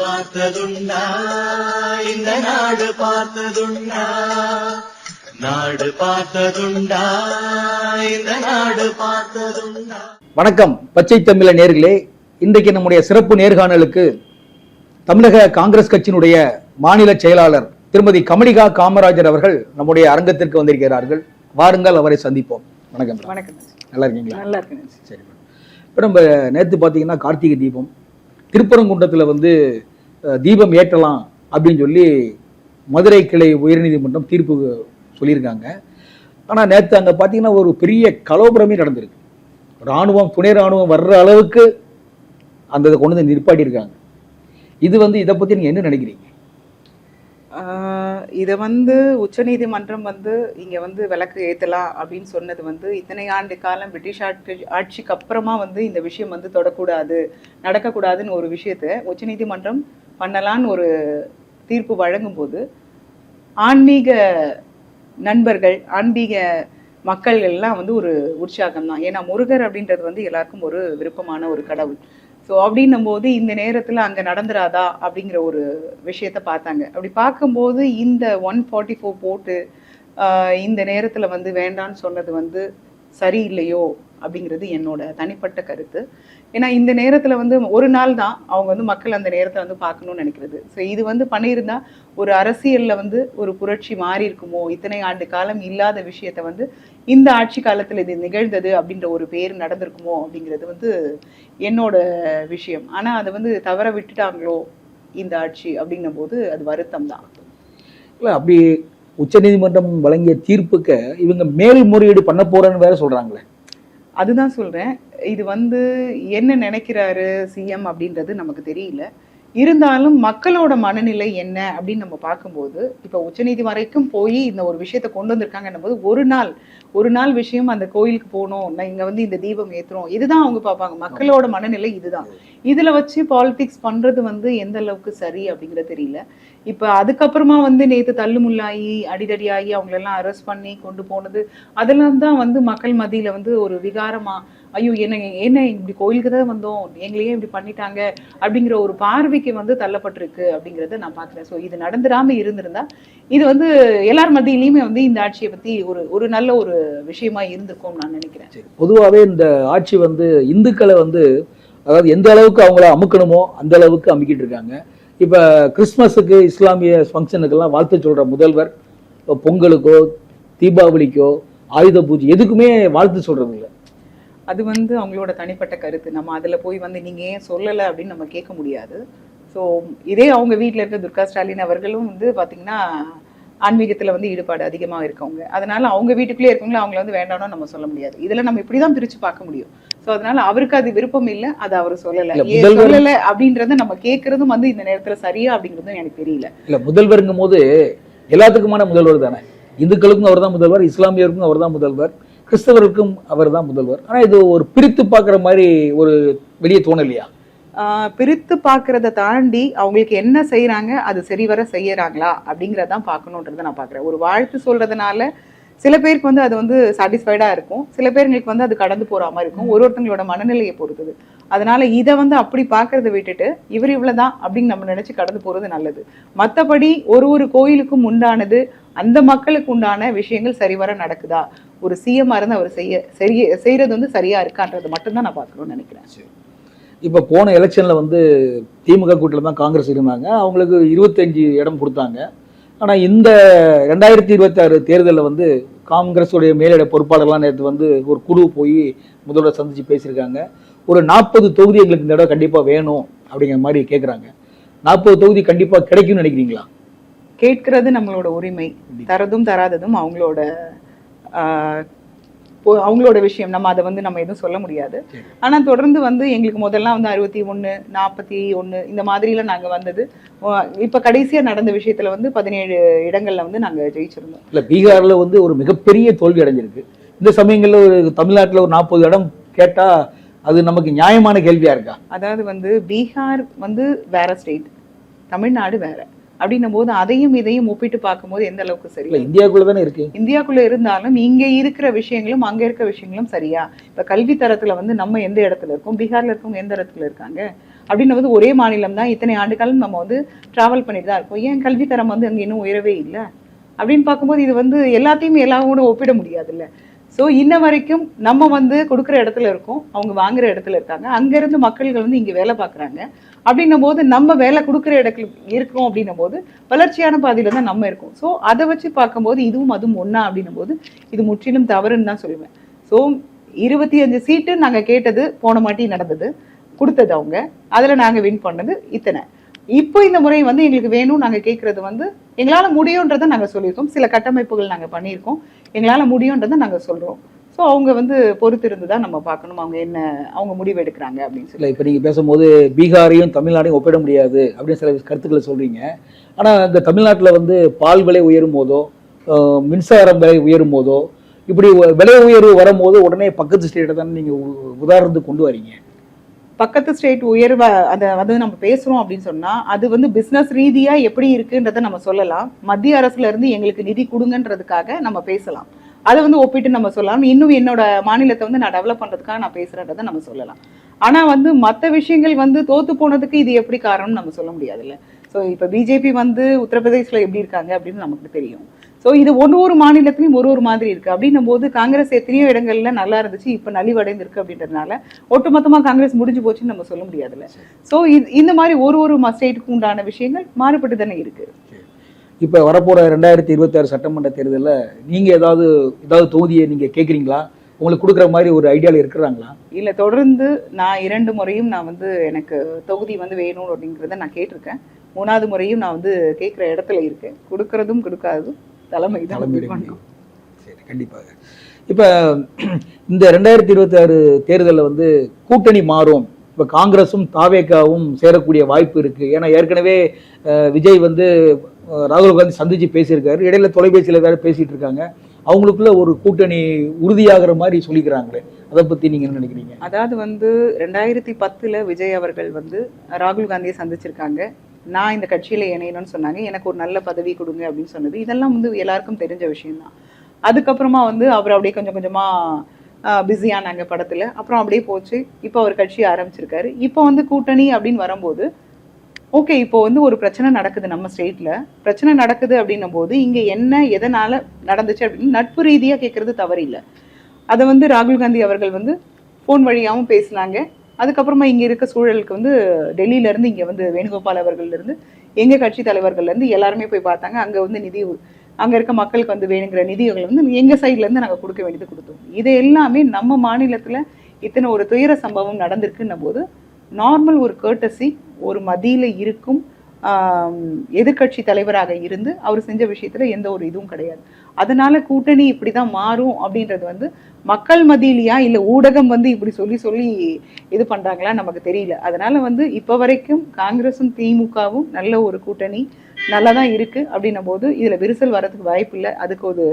பார்த்ததுண்டா இந்த நாடு பார்த்ததுண்டா நாடு பார்த்ததுண்டா இந்த நாடு பார்த்ததுண்டா. வணக்கம் பச்சை தமிழ நேர்களே. இன்றைக்கு நம்முடைய சிறப்பு நேர்காணலுக்கு தமிழக காங்கிரஸ் கட்சியினுடைய மாநில செயலாளர் திருமதி கமலிகா காமராஜர் அவர்கள் நம்முடைய அரங்கத்திற்கு வந்திருக்கிறார்கள். வாருங்கள் அவரை சந்திப்போம். வணக்கம். நல்லா இருக்கீங்களா? நல்லா இருக்குங்க சரி. இப்போ நம்ம நேற்று பார்த்தீங்கன்னா கார்த்திகை தீபம். திருப்பரங்குன்றத்தில் வந்து தீபம் ஏற்றலாம் அப்படின்னு சொல்லி மதுரை கிளை உயர்நீதிமன்றம் தீர்ப்பு சொல்லியிருக்காங்க. ஆனால் நேற்று அங்கே பார்த்தீங்கன்னா ஒரு பெரிய கலோபரமே நடந்திருக்கு. ராணுவம் துணை ராணுவம் வர்ற அளவுக்கு அந்த இதை கொண்டு வந்து நிற்பாட்டியிருக்காங்க இது வந்து இதை பற்றி நீங்கள் என்ன நினைக்கிறீங்க? ஆஹ் இதை வந்து உச்சநீதிமன்றம் வந்து இங்க வந்து விளக்கு ஏற்றலாம் அப்படின்னு சொன்னது வந்து இத்தனை ஆண்டு காலம் பிரிட்டிஷ் ஆட்சி ஆட்சிக்கு அப்புறமா வந்து இந்த விஷயம் வந்து தொடக்கூடாது நடக்கக்கூடாதுன்னு ஒரு விஷயத்தை உச்சநீதிமன்றம் பண்ணலான்னு ஒரு தீர்ப்பு வழங்கும்போது ஆன்மீக நண்பர்கள் ஆன்மீக மக்கள் எல்லாம் வந்து ஒரு உற்சாகம் தான் ஏன்னா முருகர் அப்படின்றது வந்து எல்லாருக்கும் ஒரு விருப்பமான ஒரு கடவுள். ஸோ அப்படின்னும் போது இந்த நேரத்தில் அங்கே நடந்துராதா அப்படிங்கிற ஒரு விஷயத்த பார்த்தாங்க. அப்படி பார்க்கும்போது இந்த ஒன் ஃபார்ட்டி ஃபோர் போட்டு இந்த நேரத்தில் வந்து வேண்டான்னு சொன்னது வந்து சரியில்லையோ அப்படிங்கிறது என்னோட தனிப்பட்ட கருத்து. ஏன்னா இந்த நேரத்தில் வந்து ஒரு நாள் தான் அவங்க வந்து மக்கள் அந்த நேரத்தை வந்து பார்க்கணும்னு நினைக்கிறது. ஸோ இது வந்து பண்ணியிருந்தா ஒரு அரசியலில் வந்து ஒரு புரட்சி மாறி இருக்குமோ? இத்தனை ஆண்டு காலம் இல்லாத விஷயத்தை வந்து இந்த ஆட்சி காலத்தில் இது நிகழ்ந்தது அப்படின்ற ஒரு பேர் நடந்திருக்குமோ? அப்படிங்கிறது வந்து என்னோட விஷயம். ஆனால் அதை வந்து தவற விட்டுட்டாங்களோ இந்த ஆட்சி அப்படின்னும் போது அது வருத்தம் தான். இல்லை அப்படி உச்சநீதிமன்றம் வழங்கிய தீர்ப்புக்கு இவங்க மேல்முறையீடு பண்ண போறேன்னு வேற சொல்றாங்களே. அதுதான் சொல்றேன். இது வந்து என்ன நினைக்கிறாரு சிஎம் அப்படின்றது நமக்கு தெரியல. இருந்தாலும் மக்களோட மனநிலை என்ன அப்படின்னு நம்ம பார்க்கும்போது இப்போ உச்சநீதி வரைக்கும் போய் இந்த ஒரு விஷயத்தை கொண்டு வந்திருக்காங்கன்னும் போது ஒரு நாள் ஒரு நாள் விஷயம் அந்த கோயிலுக்கு போகணும் நான் இங்கே வந்து இந்த தீபம் ஏத்துறோம் இதுதான் அவங்க பார்ப்பாங்க. மக்களோட மனநிலை இதுதான். இதுல வச்சு பாலிடிக்ஸ் பண்றது வந்து எந்த அளவுக்கு சரி அப்படிங்கிறது தெரியல. இப்போ அதுக்கப்புறமா வந்து நேற்று தள்ளுமுள்ளாகி அடிதடியாகி அவங்களெல்லாம் அரெஸ்ட் பண்ணி கொண்டு போனது அதெல்லாம் தான் வந்து மக்கள் மத்தியில் வந்து ஒரு விகாரமா ஐயோ என்ன என்ன இப்படி கோயிலுக்கு தான் வந்தோம்? எங்களையே இப்படி பண்ணிட்டாங்க. அப்படிங்கிற ஒரு பார்வைக்கு வந்து தள்ளப்பட்டிருக்கு அப்படிங்கறத நான் பாக்குறேன் ஸோ இது நடந்துடாம இருந்திருந்தா இது வந்து எல்லார் மத்தியிலயுமே வந்து இந்த ஆட்சியை பத்தி ஒரு ஒரு நல்ல ஒரு விஷயமா இருந்திருக்கும் நான் நினைக்கிறேன். சரி பொதுவாகவே இந்த ஆட்சி வந்து இந்துக்களை வந்து அதாவது எந்த அளவுக்கு அவங்கள அமுக்கணுமோ அந்த அளவுக்கு அமுக்கிட்டு இருக்காங்க. இப்போ கிறிஸ்மஸுக்கு இஸ்லாமிய ஃபங்க்ஷனுக்கெல்லாம் வாழ்த்து சொல்கிற முதல்வர் பொங்கலுக்கோ தீபாவளிக்கோ ஆயுத பூஜை எதுக்குமே வாழ்த்து சொல்றது இல்லை. அது வந்து அவங்களோட தனிப்பட்ட கருத்து. நம்ம அதுல போய் வந்து நீங்க ஏன் சொல்லலை அப்படின்னு நம்ம கேட்க முடியாது. ஸோ இதே அவங்க வீட்ல இருக்க துர்கா ஸ்டாலின் அவர்களும் வந்து பாத்தீங்கன்னா ஆன்மீகத்துல வந்து ஈடுபாடு அதிகமா இருக்கவங்க. அதனால அவங்க வீட்டுக்குள்ளே இருக்கவங்கள அவங்கள வந்து வேண்டாம்னு நம்ம சொல்ல முடியாது. இதுல நம்ம இப்படிதான் பிரிச்சு பார்க்க முடியும். ஸோ அதனால அவருக்கு அது விருப்பம் இல்லை அது அவர் சொல்லலை. சொல்லலை அப்படின்றத நம்ம கேட்கறதும் வந்து இந்த நேரத்துல சரியா அப்படிங்கிறதும் எனக்கு தெரியல. இல்ல முதல்வருங்கும் போது எல்லாத்துக்குமான முதல்வர் தானே. இந்துக்களுக்கும் அவர் தான் முதல்வர் இஸ்லாமியருக்கும் அவர் தான் முதல்வர். கிறிஸ்தவருக்கும் அவர் தான் முதல்வர். ஆனா இது ஒரு பிரித்து பார்க்குற மாதிரி ஒரு வெளியே தோணலையா? பிரித்து பார்க்கறத தாண்டி அவங்களுக்கு என்ன செய்றாங்க அது சரிவர செய்யறாங்களா அப்படிங்கறதான் பார்க்கணுன்றதை நான் பார்க்குறேன். ஒரு வாழ்த்து சொல்றதுனால சில பேருக்கு வந்து அது வந்து சாட்டிஸ்ஃபைடா இருக்கும். சில பேருங்களுக்கு வந்து அது கடந்து போற மாதிரி இருக்கும். ஒரு ஒருத்தங்களோட மனநிலையை பொறுத்தது. அதனால இதை வந்து அப்படி பார்க்கறத விட்டுட்டு இவர் இவ்வளவுதான் அப்படின்னு நம்ம நினைச்சு கடந்து போறது நல்லது. மத்தபடி ஒரு ஒரு கோயிலுக்கும் உண்டானது அந்த மக்களுக்கு உண்டான விஷயங்கள் சரிவர நடக்குதா? ஒரு சிஎம் இருந்து அவர் செய்ய சரிய செய்யறது வந்து சரியா இருக்கான்றது மட்டும்தான் நான் பார்க்கணும்னு நினைக்கிறேன். இப்போ போன எலெக்ஷன்ல வந்து திமுக கூட்டில் தான் காங்கிரஸ் இருந்தாங்க. அவங்களுக்கு இருபத்தஞ்சு இடம் கொடுத்தாங்க. ஆனா இந்த ரெண்டாயிரத்தி இருபத்தி ஆறு தேர்தலில் வந்து காங்கிரஸுடைய மேலிட பொறுப்பாளர்லாம் நேற்று வந்து ஒரு குழு போய் முதல்வர் சந்திச்சு பேசியிருக்காங்க. ஒரு நாற்பது தொகுதி எங்களுக்கு இந்த தடவை கண்டிப்பா வேணும் அப்படிங்கிற மாதிரி கேட்குறாங்க நாற்பது தொகுதி கண்டிப்பா கிடைக்கும்னு நினைக்கிறீங்களா? கேட்கிறது நம்மளோட உரிமை. தரதும் தராததும் அவங்களோட அவங்களோட விஷயம். நம்ம அதை வந்து நம்ம எதுவும் சொல்ல முடியாது. சரி. ஆனா தொடர்ந்து வந்து எங்களுக்கு முதல்ல வந்து அறுபத்தி ஒண்ணு நாற்பத்தி ஒண்ணு இந்த மாதிரிலாம் நாங்க வந்தது. இப்ப கடைசியா நடந்த விஷயத்துல வந்து பதினேழு இடங்கள்ல வந்து நாங்க ஜெயிச்சிருந்தோம். இல்ல பீகார்ல வந்து ஒரு மிகப்பெரிய தோல்வி அடைஞ்சிருக்கு. இந்த சமயங்கள்ல ஒரு தமிழ்நாட்டுல ஒரு நாற்பது இடம் கேட்டா அது நமக்கு நியாயமான கேள்வியா இருக்கா? அதாவது வந்து பீகார் வந்து வேற ஸ்டேட். தமிழ்நாடு வேற. அப்படின்னும் போது அதையும் இதையும் ஒப்பிட்டு பார்க்கும்போது எந்த அளவுக்கு சரி இந்தியாக்குள்ள தானே இருக்கு? இந்தியாக்குள்ள இருந்தாலும் இங்க இருக்கிற விஷயங்களும் அங்க இருக்க விஷயங்களும் சரியா? இப்ப கல்வி தரத்துல வந்து நம்ம எந்த இடத்துல இருக்கோம்? பீகார்ல இருக்கவங்க எந்த இடத்துல இருக்காங்க? அப்படின்னு வந்து ஒரே மாநிலம் தான் இத்தனை ஆண்டு காலம் நம்ம வந்து டிராவல் பண்ணிட்டு தான் இருக்கோம். ஏன் கல்வி தரம் வந்து அங்க இன்னும் உயரவே இல்லை? அப்படின்னு பார்க்கும்போது இது வந்து எல்லாத்தையும் எல்லாம் கூட ஒப்பிட முடியாதுல்ல. ஸோ இன்ன வரைக்கும் நம்ம வந்து கொடுக்குற இடத்துல இருக்கோம். அவங்க வாங்குற இடத்துல இருக்காங்க. அங்கேருந்து மக்கள்கள் வந்து இங்க வேலை பார்க்குறாங்க. அப்படின்னும் போது நம்ம வேலை கொடுக்குற இடத்துல இருக்கோம் அப்படின்னும் போது வளர்ச்சியான பாதையில் தான் நம்ம இருக்கோம். ஸோ அதை வச்சு பார்க்கும்போது இதுவும் அதுவும் ஒன்றா அப்படின்னும் போது இது முற்றிலும் தவறுன்னு தான் சொல்லுவேன். ஸோ இருபத்தி அஞ்சு சீட்டு நாங்க கேட்டது போன மாட்டி நடந்தது. கொடுத்தது அவங்க. அதுல நாங்க வின் பண்ணது இத்தனை. இப்போ இந்த முறை வந்து எங்களுக்கு வேணும் நாங்க கேட்குறது வந்து எங்களால முடியுன்றதை நாங்க சொல்லியிருக்கோம். சில கட்டமைப்புகள் நாங்க பண்ணியிருக்கோம். எங்களால் முடியுன்றதை நாங்கள் சொல்கிறோம் ஸோ அவங்க வந்து பொறுத்திருந்து தான் நம்ம பார்க்கணும். அவங்க என்ன அவங்க முடிவு எடுக்கிறாங்க அப்படின்னு சொல்லி இப்போ நீங்கள் பேசும்போது பீகாரையும் தமிழ்நாடையும் ஒப்பிட முடியாது அப்படின்னு சில கருத்துக்களை சொல்கிறீங்க ஆனால் இந்த தமிழ்நாட்டில் வந்து பால் விலை உயரும் போதோ மின்சாரம் விலை உயரும் போதோ இப்படி விலை உயர்வு வரும்போது உடனே பக்கத்து ஸ்டேட்டை தானே நீங்கள் உ- உதாரணத்துக்கு கொண்டு வரீங்க. பக்கத்து ஸ்டேட் உயர்வை அதை வந்து நம்ம பேசுகிறோம் அப்படின்னு சொன்னால் அது வந்து பிஸ்னஸ் ரீதியாக எப்படி இருக்குன்றதை நம்ம சொல்லலாம். மத்திய அரசுலேருந்து எங்களுக்கு நிதி கொடுங்கன்றதுக்காக நம்ம பேசலாம். அதை வந்து ஒப்பிட்டு நம்ம சொல்லலாம். இன்னும் என்னோட மாநிலத்தை வந்து நான் டெவலப் பண்ணுறதுக்காக நான் பேசுகிறேன்றதை நம்ம சொல்லலாம். ஆனால் வந்து மற்ற விஷயங்கள் வந்து தோத்து போனதுக்கு இது எப்படி காரணம்னு நம்ம சொல்ல முடியாதுல்ல. ஸோ இப்போ பிஜேபி வந்து உத்தரப்பிரதேசில் எப்படி இருக்காங்க அப்படின்னு நமக்கு தெரியும். ஸோ இது ஒரு ஒரு மாநிலத்திலையும் ஒரு ஒரு மாதிரி இருக்கு. அப்படின்னும் போது காங்கிரஸ் எத்தனையோ இடங்கள்ல நல்லா இருந்துச்சு இப்போ நலிவடைந்திருக்கு அப்படின்றதுனால ஒட்டுமொத்தமா காங்கிரஸ் முடிஞ்சு போச்சுன்னு நம்ம சொல்ல முடியாதுல்ல. ஸோ இந்த மாதிரி ஒரு ஒரு ஸ்டேட்டுக்கு உண்டான விஷயங்கள் மாறுபட்டு தானே இருக்கு. இப்ப வரப்போற ரெண்டாயிரத்தி இருபத்தி ஆறு சட்டமன்ற தேர்தல்ல நீங்க ஏதாவது ஏதாவது தொகுதியை நீங்க கேக்குறீங்களா? உங்களுக்கு கொடுக்குற மாதிரி ஒரு ஐடியால இருக்கிறாங்களா? இல்ல தொடர்ந்து நான் இரண்டு முறையும் நான் வந்து எனக்கு தொகுதி வந்து வேணும் அப்படிங்கிறத நான் கேட்டிருக்கேன். மூணாவது முறையும் நான் வந்து கேட்குற இடத்துல இருக்கேன். கொடுக்கறதும் கொடுக்காததும் தலைமை தான். சரி கண்டிப்பாக. இப்ப இந்த ரெண்டாயிரத்தி இருபத்தி ஆறு தேர்தலில் வந்து கூட்டணி மாறும். இப்ப காங்கிரஸும் தாவேக்காவும் சேரக்கூடிய வாய்ப்பு இருக்கு. ஏன்னா ஏற்கனவே விஜய் வந்து ராகுல் காந்தி சந்திச்சு பேசியிருக்காரு. இடையில தொலைபேசியில வேற பேசிட்டு இருக்காங்க. அவங்களுக்குள்ள ஒரு கூட்டணி உறுதியாகிற மாதிரி சொல்லிக்கிறாங்களே. அதை பத்தி நீங்க என்ன நினைக்கிறீங்க? அதாவது வந்து ரெண்டாயிரத்தி பத்துல விஜய் அவர்கள் வந்து ராகுல் காந்தியை சந்திச்சிருக்காங்க. நான் இந்த கட்சியில இணையணும்னு சொன்னாங்க. எனக்கு ஒரு நல்ல பதவி கொடுங்க அப்படின்னு சொன்னது. இதெல்லாம் வந்து எல்லாருக்கும் தெரிஞ்ச விஷயம்தான். அதுக்கப்புறமா வந்து அவர் அப்படியே கொஞ்சம் கொஞ்சமா பிஸியானாங்க படத்துல. அப்புறம் அப்படியே போச்சு. இப்போ அவர் கட்சி ஆரம்பிச்சிருக்காரு. இப்போ வந்து கூட்டணி அப்படின்னு வரும்போது ஓகே இப்போ வந்து ஒரு பிரச்சனை நடக்குது நம்ம ஸ்டேட்ல. பிரச்சனை நடக்குது அப்படின்னும் போது இங்க என்ன எதனால நடந்துச்சு அப்படின்னு நட்பு ரீதியா கேட்குறது தவறில்லை. அதை வந்து ராகுல் காந்தி அவர்கள் வந்து ஃபோன் வழியாகவும் பேசினாங்க. அதுக்கப்புறமா இங்க இருக்க சூழலுக்கு வந்து டெல்லியில இருந்து வந்து வேணுகோபால் அவர்கள்ல இருந்து கட்சி தலைவர்கள்ல இருந்து எல்லாருமே போய் பார்த்தாங்க. அங்க வந்து நிதி அங்கே அங்க இருக்க மக்களுக்கு வந்து வேணுங்கிற நிதிகளை வந்து எங்க சைட்லேருந்து இருந்து கொடுக்க வேண்டியது கொடுத்தோம். இது எல்லாமே நம்ம மாநிலத்துல இத்தனை ஒரு துயர சம்பவம் நடந்திருக்குன்னும் போது நார்மல் ஒரு கேர்டசி ஒரு மதியில இருக்கும் எதிர்கட்சி எதிர்க்கட்சி தலைவராக இருந்து அவர் செஞ்ச விஷயத்துல எந்த ஒரு இதுவும் கிடையாது. அதனால கூட்டணி இப்படிதான் மாறும் அப்படின்றது வந்து மக்கள் மத்தியிலையா இல்ல ஊடகம் வந்து இப்படி சொல்லி சொல்லி இது பண்றாங்களா நமக்கு தெரியல. அதனால வந்து இப்ப வரைக்கும் காங்கிரஸும் திமுகவும் நல்ல ஒரு கூட்டணி நல்லா தான் இருக்கு அப்படின்னும் போது இதுல விரிசல் வரதுக்கு வாய்ப்பு இல்லை. அதுக்கு ஒரு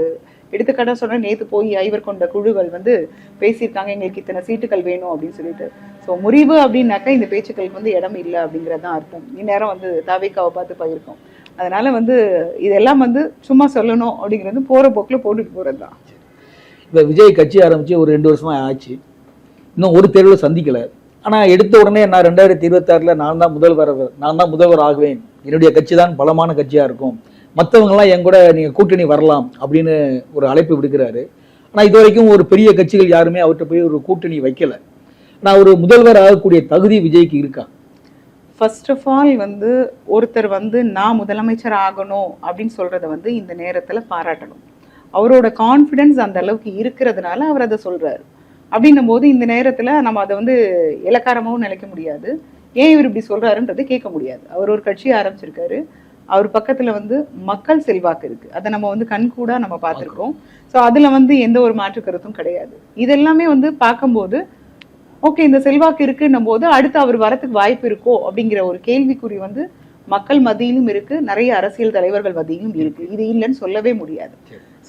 எடுத்துக்காட்டா சொன்னா நேத்து போய் ஐவர் கொண்ட குழுக்கள் வந்து பேசியிருக்காங்க எங்களுக்கு இத்தனை சீட்டுகள் வேணும் அப்படின்னு சொல்லிட்டு. ஸோ முறிவு அப்படின்னாக்கா இந்த பேச்சுக்களுக்கு வந்து இடம் இல்லை அப்படிங்கிறது தான் அர்த்தம். இந்நேரம் வந்து தாவேக்காவை பார்த்து போயிருக்கோம் அதனால வந்து இதெல்லாம் வந்து சும்மா சொல்லணும் அப்படிங்கிறது போகிற போக்கில் போட்டுட்டு போகிறது தான் இப்போ விஜய் கட்சி ஆரம்பித்து ஒரு ரெண்டு வருஷமா ஆச்சு. இன்னும் ஒரு தேர்வில் சந்திக்கலை. ஆனால் எடுத்த உடனே நான் ரெண்டாயிரத்தி இருபத்தாறில் நான் தான் முதல்வர் நான் தான் முதல்வர் ஆகுவேன். என்னுடைய கட்சி தான் பலமான கட்சியாக இருக்கும். மத்தவங்க என் கூட நீங்கள் கூட்டணி வரலாம் அப்படின்னு ஒரு அழைப்பு விடுக்கிறாரு. ஆனால் இது வரைக்கும் ஒரு பெரிய கட்சிகள் யாருமே அவர்கிட்ட போய் ஒரு கூட்டணி வைக்கலை. நான் ஒரு முதல்வர் ஆகக்கூடிய தகுதி விஜய்க்கு இருக்கா? ஃபர்ஸ்ட் ஆஃப் ஆல் வந்து ஒருத்தர் வந்து நான் முதலமைச்சர் ஆகணும் அப்படின்னு சொல்றத வந்து இந்த நேரத்துல பாராட்டணும். அவரோட கான்ஃபிடன்ஸ் அந்த அளவுக்கு இருக்கிறதுனால அவர் அதை சொல்றாரு. அப்படின்னும் போது இந்த நேரத்துல நம்ம அதை வந்து இலக்காரமாவும் நினைக்க முடியாது. ஏன் இவர் இப்படி சொல்றாருன்றது கேட்க முடியாது. அவர் ஒரு கட்சி ஆரம்பிச்சிருக்காரு. அவர் பக்கத்துல வந்து மக்கள் செல்வாக்கு இருக்கு. அதை நம்ம வந்து கண்கூடா நம்ம பார்த்திருக்கோம். ஸோ அதுல வந்து எந்த ஒரு மாற்று கருத்தும் கிடையாது. இதெல்லாமே வந்து பார்க்கும்போது ஓகே இந்த செல்வாக்கு இருக்குன்னும் போது அடுத்து அவர் வரத்துக்கு வாய்ப்பு இருக்கோ அப்படிங்கிற ஒரு கேள்விக்குறி வந்து மக்கள் மத்தியிலும் இருக்கு. நிறைய அரசியல் தலைவர்கள் மத்தியிலும் இருக்கு. இது இல்லைன்னு சொல்லவே முடியாது.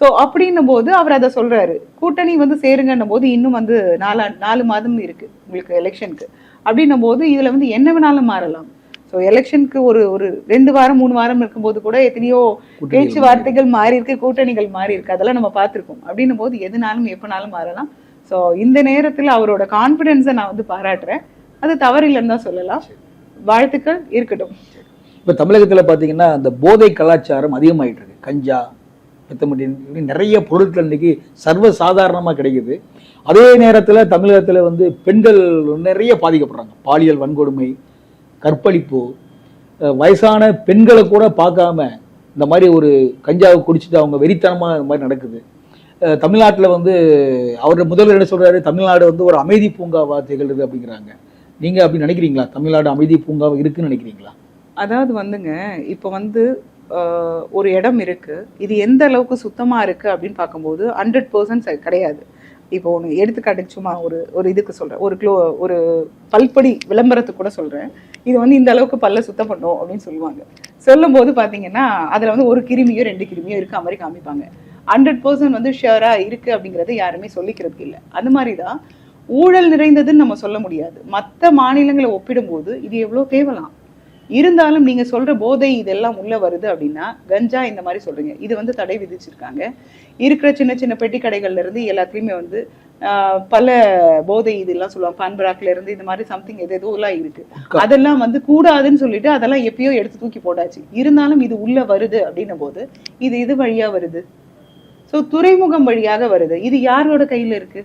சோ அப்படின்னும் போது அவர் அதை சொல்றாரு. கூட்டணி வந்து சேருங்கன்னும் போது இன்னும் வந்து நாலு நாலு மாதம் இருக்கு உங்களுக்கு எலெக்ஷனுக்கு. அப்படின்னும் போது இதுல வந்து என்ன வேணாலும் மாறலாம். ஸோ எலெக்ஷனுக்கு ஒரு ஒரு ரெண்டு வாரம் மூணு வாரம் இருக்கும்போது கூட எத்தனையோ பேச்சுவார்த்தைகள் மாறி இருக்கு கூட்டணிகள் மாறி இருக்கு. அதெல்லாம் நம்ம பார்த்திருக்கோம். அப்படின்னும் போது எதுனாலும் எப்பனாலும் மாறலாம். ஸோ இந்த நேரத்தில் அவரோட கான்ஃபிடென்ஸை நான் வந்து பாராட்டுறேன். அது தவறில்லைன்னு தான் சொல்லலாம். வாழ்த்துக்கள் இருக்கட்டும். இப்போ தமிழகத்தில் பார்த்தீங்கன்னா அந்த போதை கலாச்சாரம் அதிகமாகிட்டு இருக்கு. கஞ்சா பித்தமட்டி நிறைய பொருட்கள் இன்னைக்கு சர்வ சாதாரணமாக கிடைக்குது. அதே நேரத்தில் தமிழகத்தில் வந்து பெண்கள் நிறைய பாதிக்கப்படுறாங்க. பாலியல் வன்கொடுமை கற்பழிப்பு வயசான பெண்களை கூட பார்க்காம இந்த மாதிரி ஒரு கஞ்சாவை குடிச்சிட்டு அவங்க வெறித்தனமாக இந்த மாதிரி நடக்குது. தமிழ்நாட்டில் வந்து அவர் முதல்வர் என்ன சொல்றாரு? தமிழ்நாடு வந்து ஒரு அமைதி பூங்காவா திகழுது அப்படிங்கிறாங்க. நீங்க அப்படி நினைக்கிறீங்களா? தமிழ்நாடு அமைதி பூங்காவா இருக்குன்னு நினைக்கிறீங்களா? அதாவது வந்துங்க இப்போ வந்து ஆஹ், ஒரு இடம் இருக்கு. இது எந்த அளவுக்கு சுத்தமா இருக்கு அப்படின்னு பார்க்கும்போது ஹண்ட்ரட் பர்சன்ட் கிடையாது. இப்போ ஒன்று எடுத்துக்காட்டுக்கு சும்மா ஒரு ஒரு இதுக்கு சொல்றேன். ஒரு க்ளோ ஒரு பல்படி விளம்பரத்துக்கு கூட சொல்றேன். இது வந்து இந்த அளவுக்கு பல்ல சுத்தம் பண்ணும் அப்படின்னு சொல்லுவாங்க. சொல்லும்போது பார்த்தீங்கன்னா அதில் வந்து ஒரு கிருமியோ ரெண்டு கிருமியோ இருக்க மாதிரி காமிப்பாங்க. ஹண்ட்ரட் பர்சன்ட் வந்து ஷியரா இருக்கு அப்படிங்கறது யாருமே சொல்லிக்கிறதுக்கு இல்லை. அந்த மாதிரி தான் ஊழல் நிறைந்ததுன்னு நம்ம சொல்ல முடியாது. மற்ற மாநிலங்களை ஒப்பிடும்போது இது எவ்வளோ தேவலாம் இருந்தாலும் நீங்க சொல்ற போதை இதெல்லாம் உள்ள வருது அப்படின்னா கஞ்சா இந்த மாதிரி சொல்றீங்க. இது வந்து தடை விதிச்சிருக்காங்க. இருக்கிற சின்ன சின்ன பெட்டி கடைகள்ல இருந்து எல்லாத்துலயுமே வந்து பல போதை இதெல்லாம் சொல்லுவாங்க. பான்பராக்ல இருந்து இந்த மாதிரி சம்திங் எது எதுவும் எல்லாம் இருக்கு. அதெல்லாம் வந்து கூடாதுன்னு சொல்லிட்டு அதெல்லாம் எப்பயோ எடுத்து தூக்கி போட்டாச்சு. இருந்தாலும் இது உள்ள வருது அப்படின்னும் போது இது இது வழியா வருது? சோ துறைமுகம் வழியாக வருது. இது யாரோட கையில இருக்கு?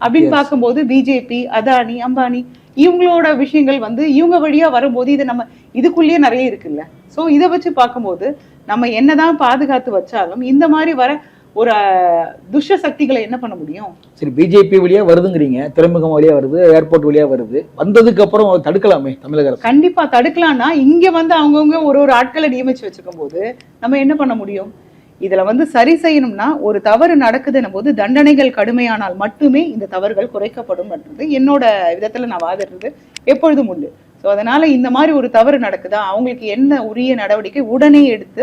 அப்படின்னு. பார்க்கும்போது பிஜேபி அதானி அம்பானி இவங்களோட விஷயங்கள் வந்து இவங்க வழியா வரும்போது இது நம்ம இதுக்குள்ளேயே நிறைய இருக்குல்ல. சோ இதை வச்சு பார்க்கும்போது நம்ம என்னதான் பாதுகாத்து வச்சாலும் இந்த மாதிரி வர ஒரு துஷ்ட சக்திகளை என்ன பண்ண முடியும்? சரி பிஜேபி வழியா வருதுங்கிறீங்க. துறைமுகம் வழியா வருது ஏர்போர்ட் வழியா வருது. வந்ததுக்கு அப்புறம் தடுக்கலாமே தமிழக அரசு. கண்டிப்பா தடுக்கலாம்னா இங்க வந்து அவங்கவுங்க ஒரு ஒரு ஆட்களை நியமிச்சு வச்சிருக்கும் போது நம்ம என்ன பண்ண முடியும்? இதுல வந்து சரி செய்யணும்னா ஒரு தவறு நடக்குதுன்னும் போது தண்டனைகள் கடுமையானால் மட்டுமே இந்த தவறுகள் குறைக்கப்படும் என்னோட விதத்துல நான் வாதிடுறது எப்பொழுதும் உண்டு. ஸோ அதனால இந்த மாதிரி ஒரு தவறு நடக்குதா அவங்களுக்கு என்ன உரிய நடவடிக்கை உடனே எடுத்து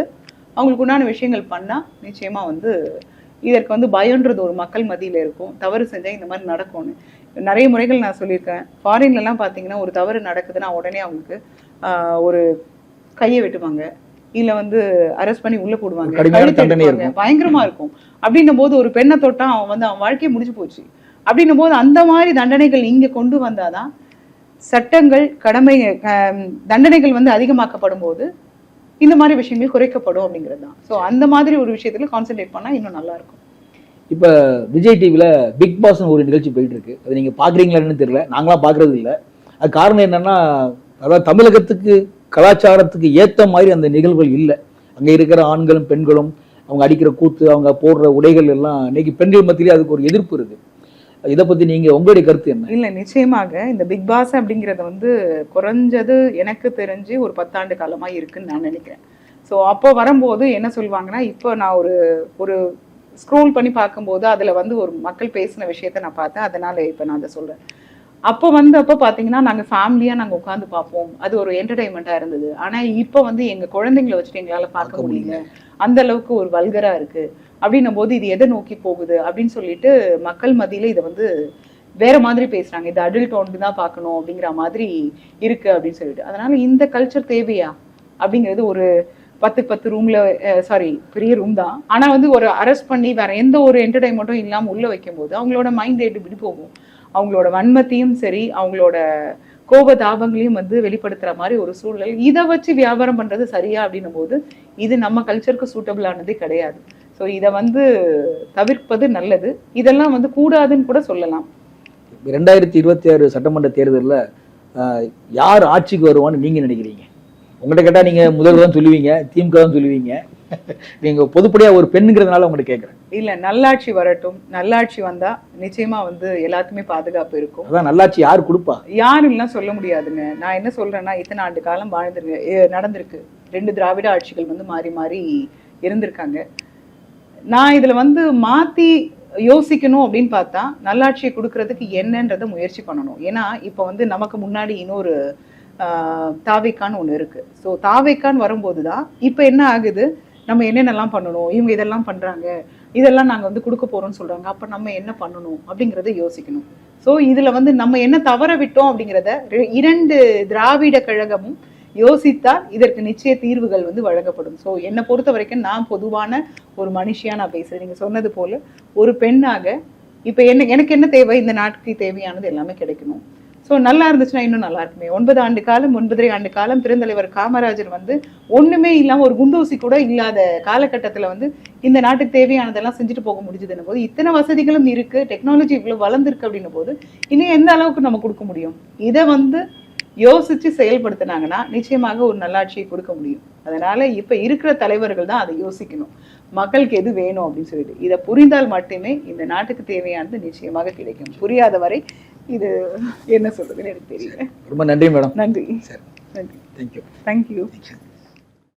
அவங்களுக்கு உண்டான விஷயங்கள் பண்ணா நிச்சயமா வந்து இதற்கு வந்து பயம்ன்றது ஒரு மக்கள் மத்தியில இருக்கும். தவறு செஞ்சா இந்த மாதிரி நடக்கும்னு. நிறைய முறைகள் நான் சொல்லியிருக்கேன். ஃபாரின்லலாம் பார்த்தீங்கன்னா ஒரு தவறு நடக்குதுன்னா உடனே அவங்களுக்கு ஒரு கையை வெட்டுவாங்க. இல்ல வந்து அரெஸ்ட் பண்ணி உள்ள போடுவாங்க. பயங்கரமா இருக்கும். அப்படின்னும் போது ஒரு பெண்ணை தொட்டா அவன் வந்து அவன் வாழ்க்கையை முடிஞ்சு போச்சு. அப்படின்னும் போது அந்த மாதிரி தண்டனைகள் இங்க கொண்டு வந்தாதான் சட்டங்கள் கடமை தண்டனைகள் வந்து அதிகமாக்கப்படும் போது இந்த மாதிரி விஷயங்கள் குறைக்கப்படும் அப்படிங்கிறது தான் ஸோ அந்த மாதிரி ஒரு விஷயத்துல கான்சென்ட்ரேட் பண்ணா இன்னும் நல்லா இருக்கும். இப்ப விஜய் டிவில பிக் பாஸ்னு ஒரு நிகழ்ச்சி போயிட்டு இருக்கு அது நீங்க பாக்குறீங்களான்னு தெரியல. நாங்களாம் பாக்குறது இல்ல அது காரணம் என்னன்னா அதாவது தமிழகத்துக்கு கலாச்சாரத்துக்கு ஏற்ற மாதிரி அந்த நிகழ்வுகள் இல்லை. அங்கே இருக்கிற ஆண்களும் பெண்களும் அவங்க அடிக்கிற கூத்து அவங்க போடுற உடைகள் எல்லாம் இன்னைக்கு பெண்கள் மத்தியிலே அதுக்கு ஒரு எதிர்ப்பு இருக்கு. இதை பத்தி நீங்க உங்களுடைய கருத்து என்ன? இல்ல நிச்சயமாக இந்த பிக் பாஸ் அப்படிங்கறத வந்து குறைஞ்சது எனக்கு தெரிஞ்சு ஒரு பத்தாண்டு காலமா இருக்குன்னு நான் நினைக்கிறேன். ஸோ அப்போ வரும்போது என்ன சொல்லுவாங்கன்னா இப்போ நான் ஒரு ஒரு ஸ்க்ரோல் பண்ணி பார்க்கும்போது அதுல வந்து ஒரு மக்கள் பேசின விஷயத்த நான் பார்த்தேன். அதனால இப்போ நான் அதை சொல்றேன். அப்போ வந்து அப்போ பார்த்தீங்கன்னா நாங்க ஃபேமிலியா நாங்க உட்காந்து பார்ப்போம். அது ஒரு என்டர்டைன்மெண்ட்டா இருந்தது. ஆனா இப்போ வந்து எங்க குழந்தைங்களை வச்சுட்டு எங்களால பார்க்க முடியல. அந்த அளவுக்கு ஒரு வல்கரா இருக்கு. அப்படின்னும் போது இது எதை நோக்கி போகுது? அப்படின்னு சொல்லிட்டு மக்கள் மத்தியில இதை வந்து வேற மாதிரி பேசுறாங்க. இது அடல்ட் ஒன்று தான் பார்க்கணும் அப்படிங்கிற மாதிரி இருக்கு அப்படின்னு சொல்லிட்டு. அதனால இந்த கல்ச்சர் தேவையா? அப்படிங்கிறது ஒரு பத்து பத்து ரூம்ல சாரி பெரிய ரூம் தான். ஆனா வந்து ஒரு அரெஸ்ட் பண்ணி வேற எந்த ஒரு என்டர்டைன்மெண்ட்டும் இல்லாம உள்ள வைக்கும்போது அவங்களோட மைண்ட் ரேட் இப்படி போகும். அவங்களோட வன்மத்தையும் சரி அவங்களோட கோப தாபங்களையும் வந்து வெளிப்படுத்துற மாதிரி ஒரு சூழல். இதை வச்சு வியாபாரம் பண்றது சரியா அப்படின்னும் போது இது நம்ம கல்ச்சருக்கு சூட்டபிளானதே கிடையாது. ஸோ இதை வந்து தவிர்ப்பது நல்லது. இதெல்லாம் வந்து கூடாதுன்னு கூட சொல்லலாம். ரெண்டாயிரத்தி இருபத்தி ஆறு சட்டமன்ற தேர்தலில் யார் ஆட்சிக்கு வருவான்னு நீங்க நினைக்கிறீங்க? உங்கள்கிட்ட கேட்டா நீங்க முதல்வர் தான் சொல்லுவீங்க திமுக தான் சொல்லுவீங்க. நீங்க பொதுப்படியா ஒரு பெண்ணுங்கிறதுனால உங்கள்கிட்ட கேட்குறேன் இல்ல நல்லாட்சி வரட்டும். நல்லாட்சி வந்தா நிச்சயமா வந்து எல்லாத்துக்குமே பாதுகாப்பு இருக்கும். அதான் நல்லாட்சி யார் கொடுப்பா? யாருலாம் சொல்ல முடியாதுங்க. நான் என்ன சொல்றேன்னா இத்தனை ஆண்டு காலம் வாழ்ந்துருக்கு எ, நடந்திருக்கு. ரெண்டு திராவிட ஆட்சிகள் வந்து மாறி மாறி இருந்திருக்காங்க. நான் இதுல வந்து மாத்தி யோசிக்கணும் அப்படின்னு பார்த்தா நல்லாட்சியை கொடுக்கறதுக்கு என்னன்றதை முயற்சி பண்ணணும். ஏன்னா இப்போ வந்து நமக்கு முன்னாடி இன்னொரு ஆஹ், தாவேக்கான்னு ஒண்ணு இருக்கு. ஸோ தாவேக்கான்னு வரும்போது தான் இப்போ என்ன ஆகுது? நம்ம என்னென்னலாம் பண்ணணும்? இவங்க இதெல்லாம் பண்ணுறாங்க இதெல்லாம் நாங்கள் வந்து கொடுக்க போகிறோம்னு சொல்கிறாங்க அப்போ நம்ம என்ன பண்ணணும்? அப்படிங்கிறத யோசிக்கணும். ஸோ இதில் வந்து நம்ம என்ன தவற விட்டோம் அப்படிங்கிறத ரெ- இரண்டு திராவிட கழகமும் யோசித்தால் இதற்கு நிச்சய தீர்வுகள் வந்து வழங்கப்படும். ஸோ என்னை பொறுத்த வரைக்கும் நான் பொதுவான ஒரு மனுஷியாக நான் பேசுகிறேன் நீங்கள் சொன்னது போல் ஒரு பெண்ணாக இப்போ என்ன எனக்கு என்ன தேவை? இந்த நாட்டுக்கு தேவையானது எல்லாமே கிடைக்கணும். ஸோ நல்லா இருந்துச்சுன்னா இன்னும் நல்லா இருக்குமே. ஒன்பது ஆண்டு காலம் ஒன்பதரை ஆண்டு காலம் பெருந்தலைவர் காமராஜர் வந்து ஒண்ணுமே இல்லாம ஒரு குண்டூசி கூட இல்லாத காலகட்டத்துல வந்து இந்த நாட்டுக்கு தேவையானதெல்லாம் செஞ்சுட்டு போக முடிஞ்சதுன்னு போது இத்தனை வசதிகளும் இருக்கு டெக்னாலஜி இவ்வளோ வளர்ந்துருக்கு அப்படின்னும் போது இன்னும் எந்த அளவுக்கு நம்ம கொடுக்க முடியும்? இதை வந்து யோசிச்சு செயல்படுத்தினாங்கன்னா நிச்சயமாக ஒரு நல்லாட்சியை கொடுக்க முடியும். அதனால இப்ப இருக்கிற தலைவர்கள் தான் அதை யோசிக்கணும். மக்களுக்கு எது வேணும் அப்படின்னு சொல்லிட்டு. இதை புரிந்தால் மட்டுமே இந்த நாட்டுக்கு தேவையானது நிச்சயமாக கிடைக்கும். புரியாத வரை இது என்ன சொல்றதுன்னு எனக்கு தெரியல. ரொம்ப நன்றி மேடம். நன்றி. சரி. நன்றி. Thank you thank you